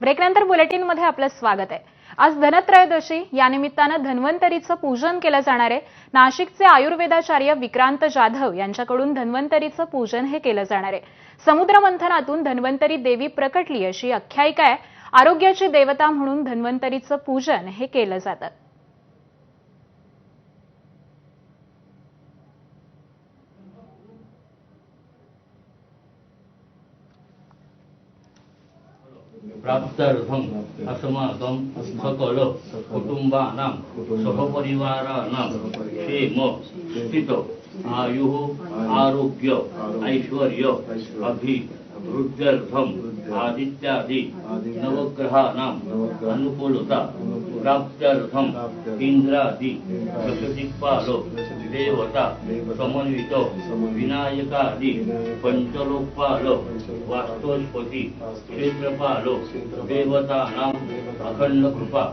ब्रेकनंतर बुलेटिनमध्ये आपलं स्वागत आहे. आज धनत्रयोदशी या निमित्तानं धन्वंतरीचं पूजन केलं जाणार आहे. नाशिकचे आयुर्वेदाचार्य विक्रांत जाधव यांच्याकडून धन्वंतरीचं पूजन हे केलं जाणार आहे. समुद्र मंथनातून धन्वंतरी देवी प्रकटली अशी आख्यायिका आहे. आरोग्याची देवता म्हणून धन्वंतरीचं पूजन हे केलं जातं. प्राप्त्यर्थम् अस्माकं सकल कुटुम्बानां सहपरिवाराणां क्षेम स्थित आयुः आरोग्य ऐश्वर्य अभिवृद्ध्यर्थम् आदित्यादि नवग्रहाणाम् अनुकूलता प्राप्त्यर्थम् इंद्रादि प्रकृतिपाल देवता समन्वित विनायकादि पंचलोकपाल वास्तुस्पती क्षेत्रपाल देवतानाम् अखंड कृपा